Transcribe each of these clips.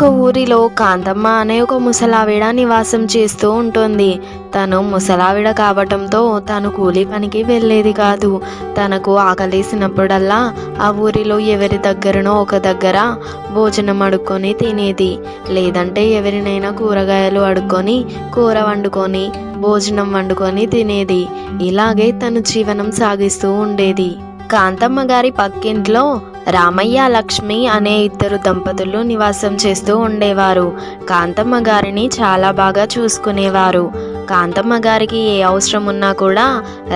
ఒక ఊరిలో కాంతమ్మ అనే ఒక ముసలావిడ నివాసం చేస్తూ ఉంటుంది. తను ముసలావిడ కావటంతో తను కూలి పనికి వెళ్ళేది కాదు. తనకు ఆకలేసినప్పుడల్లా ఆ ఊరిలో ఎవరి దగ్గరనో ఒక దగ్గర భోజనం అడుక్కొని తినేది. లేదంటే ఎవరినైనా కూరగాయలు అడుక్కొని కూర వండుకొని భోజనం వండుకొని తినేది. ఇలాగే తను జీవనం సాగిస్తూ ఉండేది. కాంతమ్మ గారి పక్కింట్లో రామయ్య లక్ష్మి అనే ఇద్దరు దంపతులు నివాసం చేస్తూ ఉండేవారు. కాంతమ్మ గారిని చాలా బాగా చూసుకునేవారు. కాంతమ్మ గారికి ఏ అవసరం ఉన్నా కూడా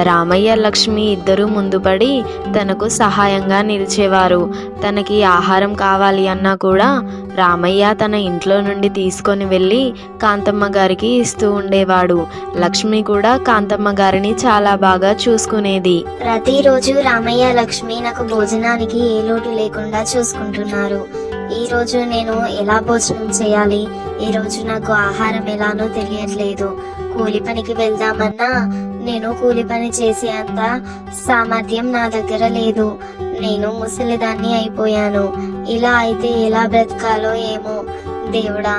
రామయ్య లక్ష్మి ఇద్దరూ ముందుపడి తనకు సహాయంగా నిలిచేవారు. తనకి ఆహారం కావాలి అన్నా కూడా రామయ్య తన ఇంట్లో నుండి తీసుకొని వెళ్ళి కాంతమ్మ గారికి ఇస్తూ ఉండేవాడు. లక్ష్మి కూడా కాంతమ్మ గారిని చాలా బాగా చూసుకునేది. ప్రతిరోజు రామయ్య లక్ష్మి నాకు భోజనానికి ఏ లోటు లేకుండా చూసుకుంటున్నారు. ఈ రోజు నేను ఎలా భోజనం చేయాలి? ఈ రోజు నాకు ఆహారం ఎలానో తెలియట్లేదు. కూలి పనికి వెళ్దామన్నా నేను కూలి పని చేసే అంత సామర్థ్యం నా దగ్గర లేదు. నేను ముసలిదాన్ని అయిపోయాను. ఇలా అయితే ఎలా బ్రతకాలో ఏమో. దేవుడా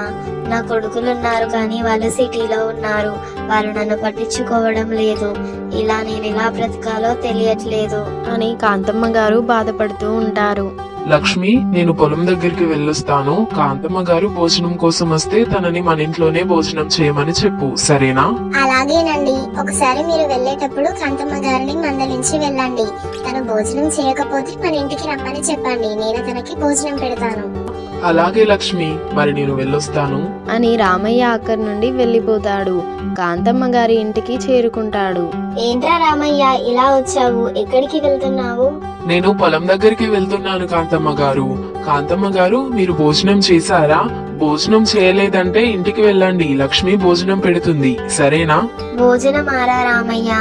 నా కొడుకులు ఉన్నారు కానీ వాళ్ళు సిటీలో ఉన్నారు. వాళ్ళు నన్ను పట్టించుకోవడం లేదు. ఇలా నేను ఎలా బ్రతకాలో తెలియట్లేదు. అని కాంతమ్మ గారు బాధపడుతూ ఉంటారు. లక్ష్మి నేను పొలం దగ్గరికి వెళ్ళొస్తాను. కాంతమ్మ గారు భోజనం కోసం వస్తే తనని మన ఇంట్లోనే భోజనం చేయమని చెప్పు. సరేనా? అలాగేనండి. ఒకసారి మీరు వెళ్ళేటప్పుడు కాంతమ్మ గారిని మందలించి వెళ్ళండి. తను భోజనం చేయకపోతే మన ఇంటికి రమ్మని చెప్పండి. నేను తనకి భోజనం పెడతాను. అలాగే లక్ష్మి మరి నేను వెళ్ళొస్తాను. అని రామయ్య అక్కడి నుండి వెళ్ళిపోతాడు. కాంతమ్మ గారి ఇంటికి చేరుకుంటాడు. ఏంట్రా రామయ్య ఇలా వచ్చావు? ఎక్కడికి వెళ్తున్నావు? నేను పొలం దగ్గరికి వెళ్తున్నాను కాంతమ్మ గారు. కాంతమ్మ గారు మీరు భోజనం చేశారా? భోజనం చేయలేదంటే ఇంటికి వెళ్ళండి. లక్ష్మి భోజనం పెడుతుంది. సరేనా? భోజనం ఆరా రామయ్య?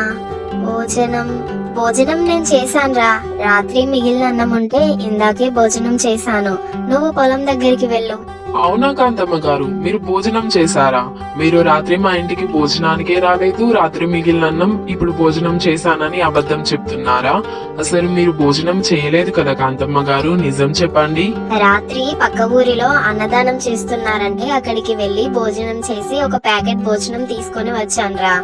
భోజనం భోజనం నేను చేశానురా రాత్రి మిగిలిన అన్నం ఉంటే ఇందాకే భోజనం చేశాను. నువ్వు పొలం దగ్గరికి వెళ్ళు. అవునా కాంతమ్మ గారు? మీరు భోజనం చేశారా? మీరు రాత్రి మా ఇంటికి భోజనానికే రాలేదు రాత్రి మిగిలిన అన్నం ఇప్పుడు భోజనం చేశానని అబద్ధం చెప్తున్నారా? అసలు మీరు భోజనం చేయలేదు కదా కాంతమ్మ గారు? నిజం చెప్పండి. రాత్రి పక్క ఊరిలో అన్నదానం చేస్తున్నారంటే అక్కడికి వెళ్ళి భోజనం చేసి ఒక ప్యాకెట్ భోజనం తీసుకొని వచ్చానురా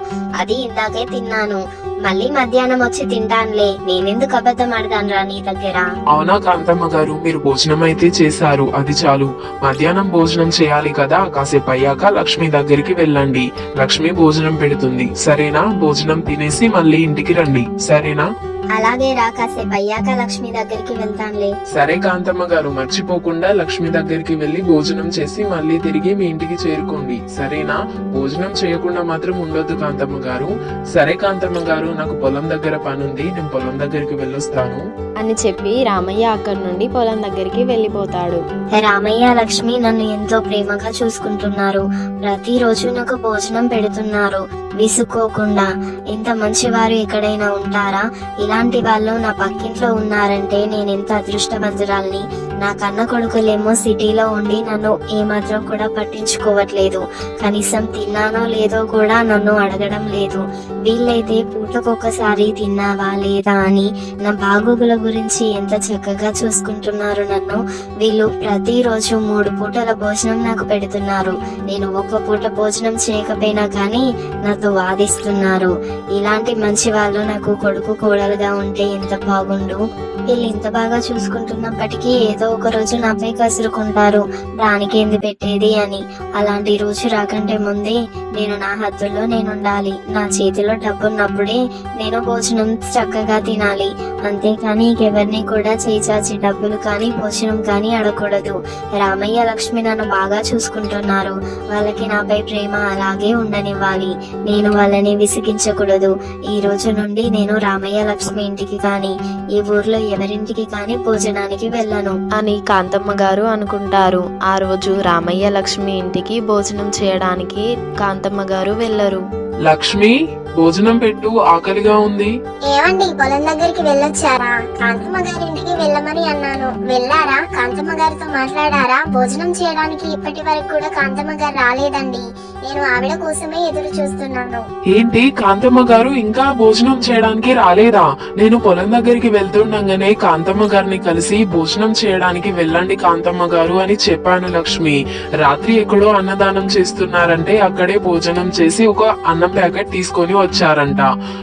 అది ఇందాకే తిన్నాను. మళ్ళీ మధ్యాహ్నం వచ్చి తింటానులే నేనెందుకు అబద్ధం ఆడదానురా నీ దగ్గర? అవునా కాంతమ్మ గారు మీరు భోజనం అయితే చేశారు అది చాలు. మధ్యాహ్నం భోజనం చేయాలి కదా కాసేపు అయ్యాక లక్ష్మి దగ్గరికి వెళ్ళండి. లక్ష్మి భోజనం పెడుతుంది. సరేనా? భోజనం తినేసి మళ్ళీ ఇంటికి రండి. సరేనా? అలాగే రా కాసేపు. అయ్యాక లక్ష్మి దగ్గరికి వెళ్తానులే. సరే కాంతమ్మ గారు మర్చిపోకుండా లక్ష్మి దగ్గరికి వెళ్ళి భోజనం చేసి మళ్ళీ తిరిగి మీ ఇంటికి చేరుకోండి. సరేనా? భోజనం చేయకుండా మాత్రం ఉండొద్దు కాంతమ్మ గారు. సరే కాంతమ్మ గారు నాకు పొలం దగ్గర పని ఉంది నేను పొలం దగ్గరికి వెళ్ళొస్తాను. అని చెప్పి రామయ్య అక్కడి నుండి పొలం దగ్గరికి వెళ్ళిపోతాడు. రామయ్య లక్ష్మి నన్ను ఎంతో ప్రేమగా చూసుకుంటున్నారు. ప్రతిరోజు నాకు భోజనం పెడుతున్నారు. విసుక్కోకుండా ఇంత మంచివారు ఎక్కడైనా ఉంటారా? ఇలాంటి వాళ్ళు నా పక్కింట్లో ఉన్నారంటే నేను ఎంత అదృష్టవంతురాల్ని నా కన్న కొడుకులేమో సిటీలో ఉండి నన్ను ఏమాత్రం కూడా పట్టించుకోవట్లేదు. కనీసం తిన్నానో లేదో కూడా నన్ను అడగడం లేదు. వీళ్ళైతే పూటకొకసారి తిన్నావా లేదా అని నా బాగోగుల గురించి ఎంత చక్కగా చూసుకుంటున్నారు నన్ను? వీళ్ళు ప్రతిరోజు మూడు పూటల భోజనం నాకు పెడుతున్నారు. నేను ఒక్క పూట భోజనం చేయకపోయినా కానీ నాతో వాదిస్తున్నారు. ఇలాంటి మంచి వాళ్ళు నాకు కొడుకు కోడలుగా ఉంటే ఎంత బాగుండు? వీళ్ళు ఇంత బాగా చూసుకుంటున్నప్పటికీ ఏదో ఒక రోజు నాపై కసురుకుంటారు. దానికి ఏంది పెట్టేది అని. అలాంటి రోజు రాకంటే ముందే నేను నా హద్దుల్లో నేను ఉండాలి నా చేతిలో డబ్బున్నప్పుడే నేను భోజనం చక్కగా తినాలి. అంతేకాని ఎవరిని కూడా చేచాచి డబ్బులు కానీ భోజనం కానీ అడగకూడదు. రామయ్య లక్ష్మి నన్ను బాగా చూసుకుంటున్నారు. వాళ్ళకి నాపై ప్రేమ అలాగే ఉండనివ్వాలి. నేను వాళ్ళని విసిగించకూడదు. ఈ రోజు నుండి నేను రామయ్య లక్ష్మి ఇంటికి కానీ ఈ ఊర్లో ఎవరింటికి కానీ భోజనానికి వెళ్ళను. అని కాంతమ్మ గారు అనుకుంటారు. ఆ రోజు రామయ్య లక్ష్మి ఇంటికి భోజనం చేయడానికి కాంతమ్మ గారు వెళ్ళరు. లక్ష్మి భోజనం పెట్టు ఆకలిగా ఉంది. ఏమండి పొలం దగ్గరికి వెళ్ళొచ్చారా? కాంతమ్మ గారి ఇంటికి వెళ్ళమని అన్నాను. వెళ్ళారా? కాంతమ్మ గారితో మాట్లాడారా? భోజనం చేయడానికి ఇప్పటి వరకు కూడా కాంతమ్మ గారు రాలేదండి. నేను ఆవిడ కోసమే ఎదురు చూస్తున్నాను. ఏంటి? కాంతమ్మ గారు ఇంకా భోజనం చేయడానికి రాలేదా? నేను పొలం దగ్గరికి వెళ్తుండగానే కాంతమ్మ గారిని కలిసి భోజనం చేయడానికి వెళ్ళండి కాంతమ్మ గారు అని చెప్పాను లక్ష్మి. రాత్రి ఎక్కడో అన్నదానం చేస్తున్నారంటే అక్కడే భోజనం చేసి ఒక అన్నం ప్యాకెట్ తీసుకొని వచ్చారంట.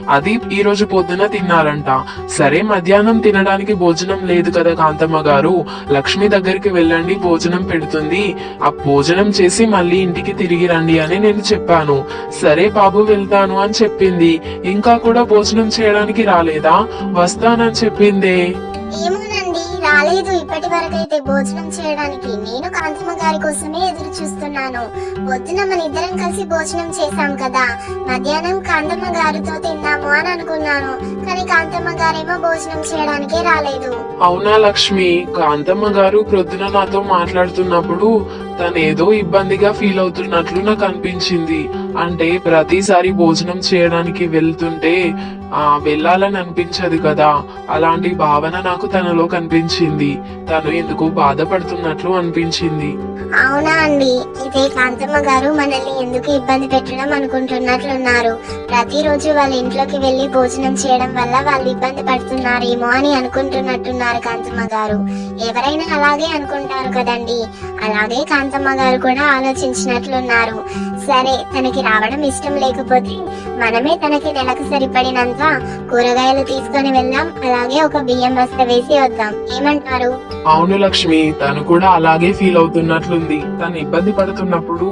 అది ఈ రోజు పొద్దున తిన్నారంట. సరే మధ్యాహ్నం తినడానికి భోజనం లేదు కదా కాంతమ్మ గారు. లక్ష్మి దగ్గరికి వెళ్ళండి భోజనం పెడుతుంది. ఆ భోజనం చేసి మళ్ళీ ఇంటికి తిరిగి రండి అని నేను చెప్పాను. సరే బాబు వెళ్తాను అని చెప్పింది. ఇంకా కూడా భోజనం చేయడానికి రాలేదా? వస్తానని చెప్పిందే. రాలేదు. ఇప్పటి వరకు అయితే భోజనం చేయడానికి నేను కాంతమ్మ గారి కోసమే ఎదురు చూస్తున్నాను. పొద్దున మన ఇద్దరం కలిసి భోజనం చేశాం కదా. మధ్యాహ్నం కాంతమ్మ గారితో తిందాము అని అనుకున్నాను. కానీ కాంతమ్మ గారేమో భోజనం చేయడానికే రాలేదు. అవునా లక్ష్మి? కాంతమ్మ గారు ప్రొద్దున నాతో మాట్లాడుతున్నప్పుడు తను ఏదో ఇబ్బందిగా ఫీల్ అవుతున్నట్లు నాకు అనిపించింది. అంటే ప్రతిసారి భోజనం చేయడానికి వెళ్తుంటే ఆ వెళ్ళాలని అనిపించదు కదా. అలాంటి భావన నాకు తనలో కనిపించింది. తను ఎందుకు బాధపడుతున్నట్లు అనిపించింది. అవునా అండి. ఇదే కాంతమ్మ గారు మనల్ని ఎందుకు ఇబ్బంది పెట్టడం అనుకుంటున్నట్లున్నారు. ప్రతిరోజు వాళ్ళ ఇంట్లోకి వెళ్ళి భోజనం చేయడం వల్ల వాళ్ళు ఇబ్బంది పడుతున్నారేమో అని అనుకుంటున్నట్టున్నారు కాంతమ్మ గారు. ఎవరైనా అలాగే అనుకుంటారు కదండి. అలాగే కాంతమ్మ గారు కూడా ఆలోచించినట్లున్నారు. సరే తనకి రావడం ఇష్టం లేకపోతే మనమే తనకి నెలకు సరిపడినంత కూరగాయలు తీసుకొని వెళ్దాం అలాగే ఒక బియ్యం బస్త వేసి వద్దాం. ఏమంటారు? అవును లక్ష్మి తను కూడా అలాగే ఫీల్ అవుతున్నట్లుంది. తను ఇబ్బంది పడుతున్నప్పుడు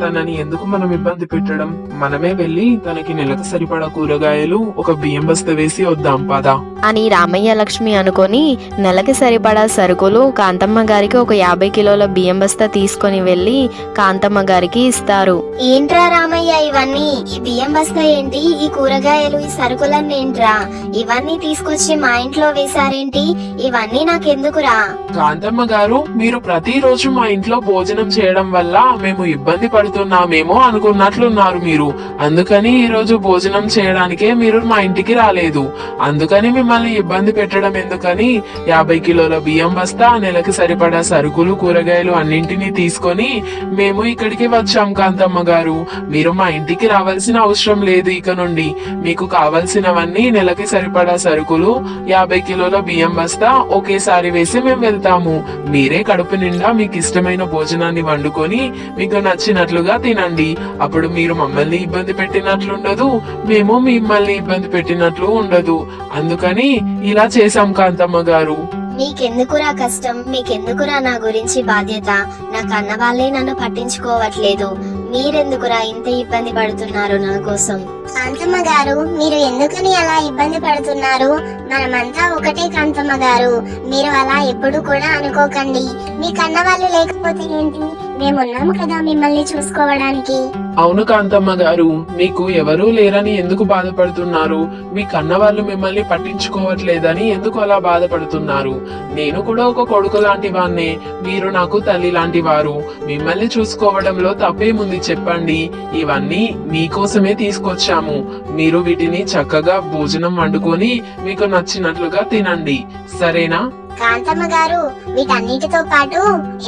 తనని ఎందుకు మనం ఇబ్బంది పెట్టడం? మనమే వెళ్ళి తనకి నెలకు సరిపడా కూరగాయలు ఒక బియ్యం బస్త వేసి వద్దాం పదా. అని రామయ్య లక్ష్మి అనుకొని నెలకి సరిపడా సరుకులు కాంతమ్మ గారికి ఒక యాభై కిలోల బియ్యం బస్తా తీసుకొని వెళ్ళి కాంతమ్మ గారికి ఇస్తారు. ఏంట్రా రామయ్య ఇవన్నీ? ఈ బియ్యం బస్తా ఏంటి? ఈ కూరగాయలు ఈ సరుకులన్నీ ఏంట్రా? ఇవన్నీ తీసుకొచ్చి మా ఇంట్లో వేశారేంటి? ఇవన్నీ నాకెందుకురా? కాంతమ్మ గారు మీరు ప్రతిరోజు మా ఇంట్లో భోజనం చేయడం వల్ల మేము ఇబ్బంది పడుతున్నామేమో అనుకున్నట్లున్నారు మీరు. అందుకని ఈ రోజు భోజనం చేయడానికే మీరు మా ఇంటికి రాలేదు. అందుకని మిమ్మల్ని ఇబ్బంది పెట్టడం ఎందుకని యాభై కిలోల బియ్యం బస్తా నెలకు సరిపడా సరుకులు కూరగాయలు అన్నింటినీ తీసుకొని మేము ఇక్కడికి వచ్చాం కాంతమ్మ గారు మీరు మా ఇంటికి రావాల్సిన అవసరం లేదు ఇక నుండి. మీకు కావలసినవన్నీ నెలకి సరిపడా సరుకులు యాభై కిలోల బియ్యం బస్తా ఒకేసారి వేసి మేము వెళ్తాము. మీరే కడుపు నిండా మీకు ఇష్టమైన భోజనాన్ని వండుకొని మీకు నచ్చినట్లుగా తినండి. అప్పుడు మీరు మమ్మల్ని ఇబ్బంది పెట్టినట్లుండదు మేము మిమ్మల్ని ఇబ్బంది పెట్టినట్లు ఉండదు. అందుకని ఇలా చేశాం కాంతమ్మ గారు. మీకెందుకురా కష్టం? మీకెందుకురా నా గురించి బాధ్యత? నా కన్న వాళ్ళే నన్ను పట్టించుకోవట్లేదు. మీరెందుకురా ఇంత ఇబ్బంది పడుతున్నారు నా కోసం? కాంతమ్మ గారు మీరు ఎందుకని అలా ఇబ్బంది పడుతున్నారు? మనమంతా ఒకటే కాంతమ్మ గారు. మీరు అలా ఎప్పుడు కూడా అనుకోకండి. మీ కన్న వాళ్ళు లేకపోతే ఏంటి? మేమున్నాము కదా మిమ్మల్ని చూసుకోవడానికి. అవును కాంతమ్మ గారు మీకు ఎవరూ లేరని ఎందుకు బాధపడుతున్నారు? మీ కన్న వాళ్ళు మిమ్మల్ని పట్టించుకోవట్లేదని ఎందుకు అలా బాధపడుతున్నారు? నేను కూడా ఒక కొడుకు లాంటి వాన్నే మీరు నాకు తల్లి లాంటి వారు మిమ్మల్ని చూసుకోవడంలో తప్పేముంది చెప్పండి? ఇవన్నీ మీకోసమే తీసుకొచ్చాము. మీరు వీటిని చక్కగా భోజనం వండుకొని మీకు నచ్చినట్లుగా తినండి. సరేనా? కాంతమ్మ గారు వీటన్నిటితో పాటు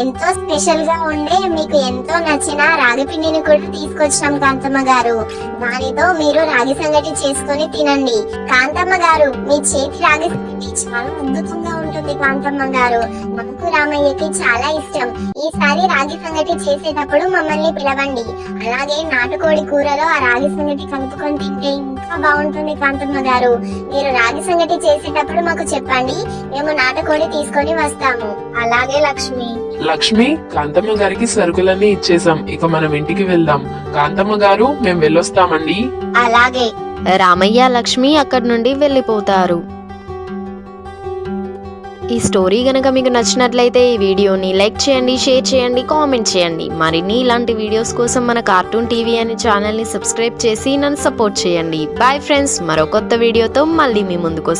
ఎంతో స్పెషల్గా ఉండే మీకు ఎంతో నచ్చిన రాగి పిండిని కూడా తీసుకొచ్చాం కాంతమ్మ గారు. దానితో మీరు రాగి సంగటి చేసుకొని తినండి. కాంతమ్మ గారు మీ చేతి రాగి చాలా అద్భుతంగా ఉంటుంది కాంతమ్మ గారు నాకు రామయ్యకి చాలా ఇష్టం. ఈసారి రాగి సంగటి చేసేటప్పుడు మమ్మల్ని పిలవండి. అలాగే నాటుకోడి కూరలో ఆ రాగి సంగటి కలుపుకొని తింటే ఇంకా బాగుంటుంది కాంతమ్మ గారు మీరు రాగి సంగటి చేసేటప్పుడు మాకు చెప్పండి. మేము నాటుకోడి తీసుకొని వస్తాము. అలాగే లక్ష్మి. లక్ష్మి కాంతమ్మ గారికి సరుకులన్నీ ఇచ్చేసాం ఇక మనం ఇంటికి వెళ్దాం. కాంతమ్మ గారు మేము వెళ్ళొస్తామండి. అలాగే. రామయ్య లక్ష్మి అక్కడి నుండి వెళ్ళిపోతారు. ఈ స్టోరీ గనక మీకు నచ్చినట్లయితే ఈ వీడియోని లైక్ చేయండి షేర్ చేయండి కామెంట్ చేయండి. మరిన్ని ఇలాంటి వీడియోస్ కోసం మన కార్టూన్ టీవీ అనే ఛానల్ని సబ్స్క్రైబ్ చేసి నన్ను సపోర్ట్ చేయండి. బాయ్ ఫ్రెండ్స్ మరో కొత్త వీడియోతో మళ్ళీ మీ ముందుకు